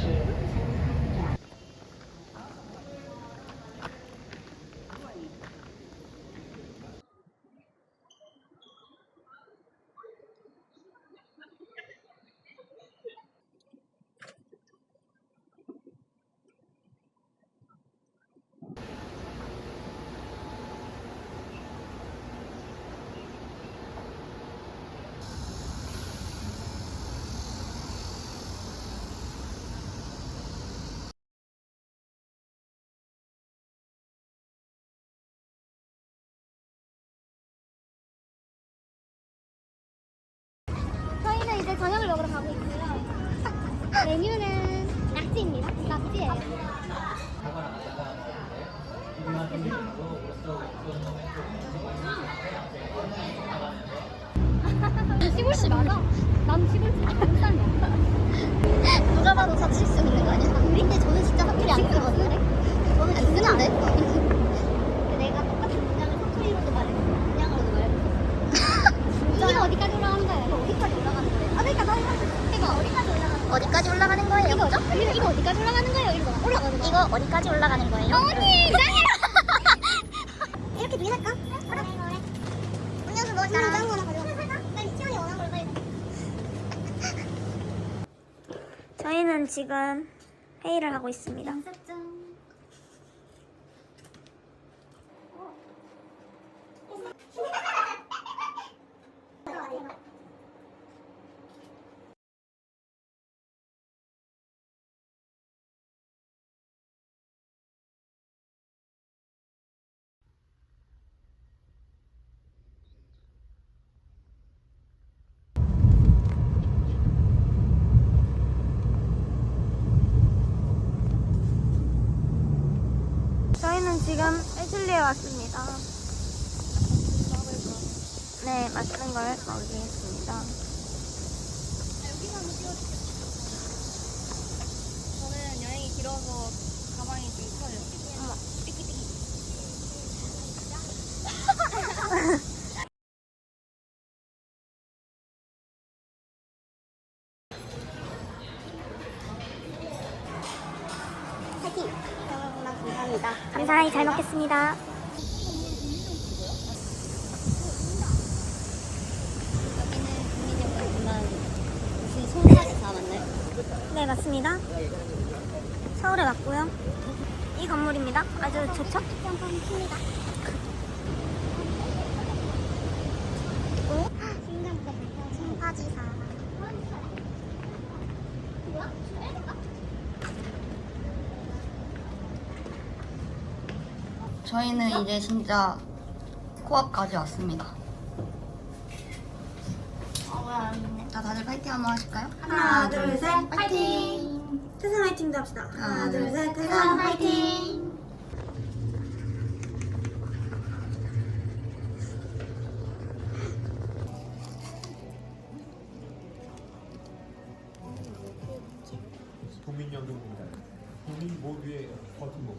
저 저녁을 먹으러 가고 있고요. 메뉴는 낙지입니다. 낙지예요. 시골씨 맞아? 난 시골씨 안 누가 봐도 사칠 수 있는 거 아니야? 근데 저는 진짜 사투리 안 쓰거든요. 저는 안 쓰는데? 내가 똑같은 문장을 사투리로도 말했고 그냥으로도 말했고 이게 어디까지 올라가는 거예요? 이거 어디까지 올라가는 거예요? 아 그러니까 나 이거 어디까지 올라가는 거예요? 어디까지 올라가는 거예요? 이거 이거, 이거 어디까지 올라가는 거예요? 이거 어디까지 올라가는 거예요? 언니 이상해. 이렇게 두개 살까? 그래 그래. 음료수 뭐 작은 거 하나 가져와. 빨리 치원이 원하는 걸 빨리. 저희는 지금 회의를 하고 있습니다. 지금 애슐리에 왔습니다. 네, 맛있는 걸 먹이겠습니다. 저는 여행이 길어서 가방이 좀 커요. 감사합니다. 감사히 잘 먹겠습니다. 여기는 국민연금지만 무슨 손까지 맞나요? 네, 맞습니다. 서울에 왔고요. 이 건물입니다. 아주 좋죠? 뿅뿅칩니다. 신파지사. 저희는 이제 진짜 코앞까지 왔습니다. 자, 다들 파이팅 한번 하실까요? 하나, 둘, 셋, 파이팅! 태산 화이팅도 합시다. 하나, 둘, 셋, 태산 화이팅! 국민연금입니다. 국민 모두의 버팀목.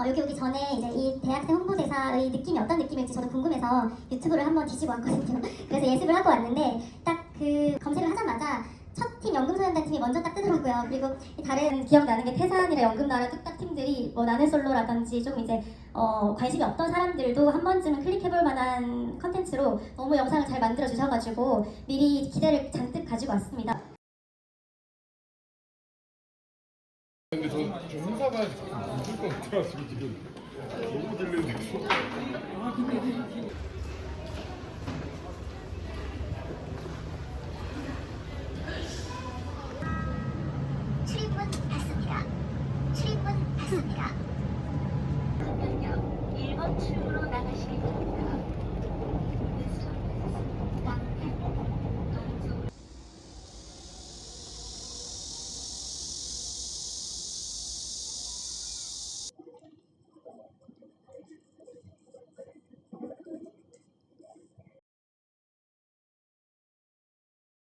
어, 여기 오기 전에 이제 이 대학생 홍보대사의 느낌이 어떤 느낌일지 저도 궁금해서 유튜브를 한번 뒤지고 왔거든요. 그래서 예습을 하고 왔는데 딱 그 검색을 하자마자 첫 팀 연금소년단 팀이 먼저 딱 뜨더라고요. 그리고 이 다른 기억나는 게 태산이나 연금나라 뚝딱 팀들이 뭐 나는 솔로라든지 좀 이제 어, 관심이 없던 사람들도 한 번쯤은 클릭해볼 만한 컨텐츠로 너무 영상을 잘 만들어 주셔가지고 미리 기대를 잔뜩 가지고 왔습니다. 근데 저, 저 회사가 무조건 같아가지고 지금 너무 들리는데.